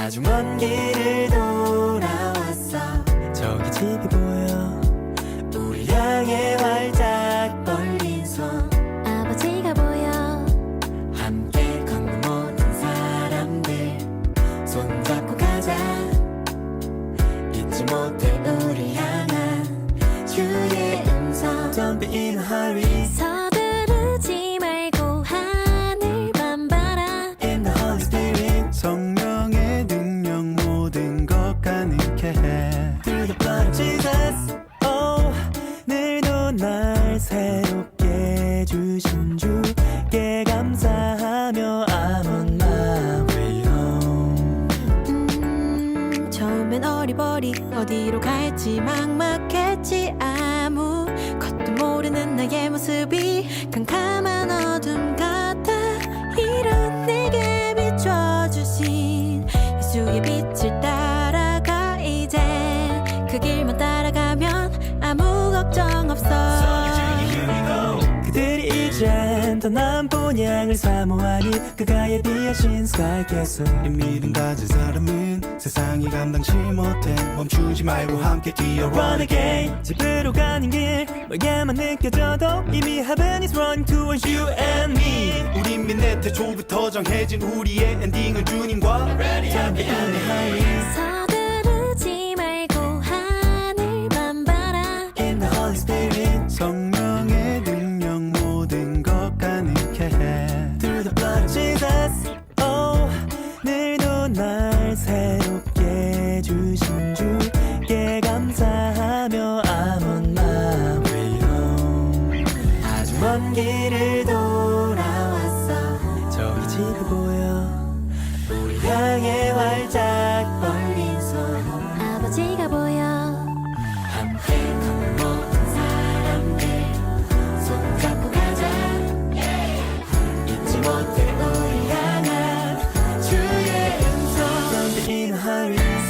아주 먼 길을 돌아왔어. 저기 집이 보여. 우리 향해 활짝 벌린 손. 아버지가 보여. 함께 걷는 모든 사람들. 손잡고 가자. 잊지 못해 우리 향한 주의 음성. Don't be in a hurry 새롭게 주신 주께 감사하며 I'm on my 처음엔 어리버리 어디로 갈지 막막했지 아무것도 모르는 나의 모습이 떠난 본향을 사모하니 그가 예비하신 스카이 계속 이 믿음 가진 사람은 세상이 감당치 못해. 멈추지 말고 함께 뛰어 Run again. 집으로 가는 길 멀게만 느껴져도 이미 heaven is running towards you and me. 우린 민내 태초부터 정해진 우리의 엔딩을 주님과 Don't be in to the blood of Jesus oh, 늘도 날 새롭게 해주신 주께 감사하며 I'm on my way home 아주 먼 길을 돌아왔어. 저기 집이 보여. 우리 향해 활짝 벌린 손. 아버지가 보여. I'm hurry.